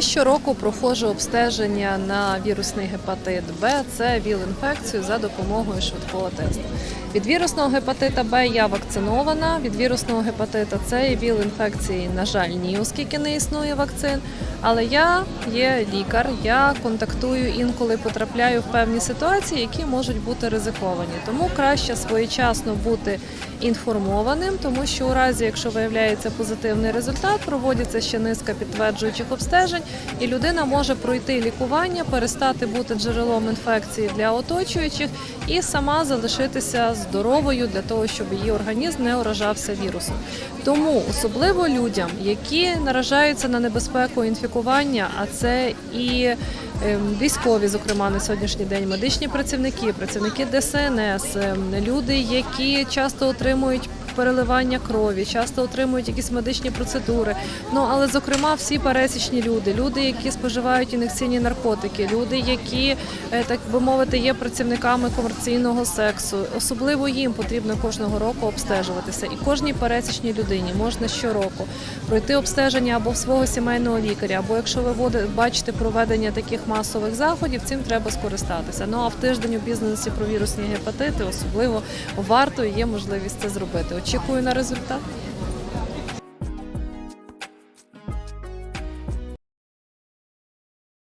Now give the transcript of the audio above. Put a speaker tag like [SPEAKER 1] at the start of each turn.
[SPEAKER 1] щороку проходжу обстеження на вірусний гепатит Б, це ВІЛ-інфекцію за допомогою швидкого тесту. Від вірусного гепатита Б я вакцинована. Від вірусного гепатита С і ВІЛ-інфекції, на жаль, ні, оскільки не існує вакцин. Але я є лікар, я контактую інколи потрапляю в певні ситуації, які можуть бути ризиковані. Тому краще своєчасно бути інформованим, тому що у разі, якщо виявляється позитивний результат, проводиться ще низка підтверджуючих обстежень, і людина може пройти лікування, перестати бути джерелом інфекції для оточуючих і сама залишитися здоровою для того, щоб її організм не уражався вірусом. Тому особливо людям, які наражаються на небезпеку інфікування, а це і ем, військові, зокрема на сьогоднішній день, медичні працівники, працівники ДСНС, ем, люди, які часто отримують. Переливання крові, часто отримують якісь медичні процедури. Ну але зокрема всі пересічні люди, люди, які споживають ін'єкційні наркотики, люди, які е, так би мовити є працівниками комерційного сексу. Особливо їм потрібно кожного року обстежуватися. І кожній пересічній людині можна щороку пройти обстеження або в свого сімейного лікаря, або якщо ви бачите проведення таких масових заходів, цим треба скористатися. Ну а в тиждень у бізнесі про вірусні гепатити особливо варто є можливість це зробити. Очікую на результат.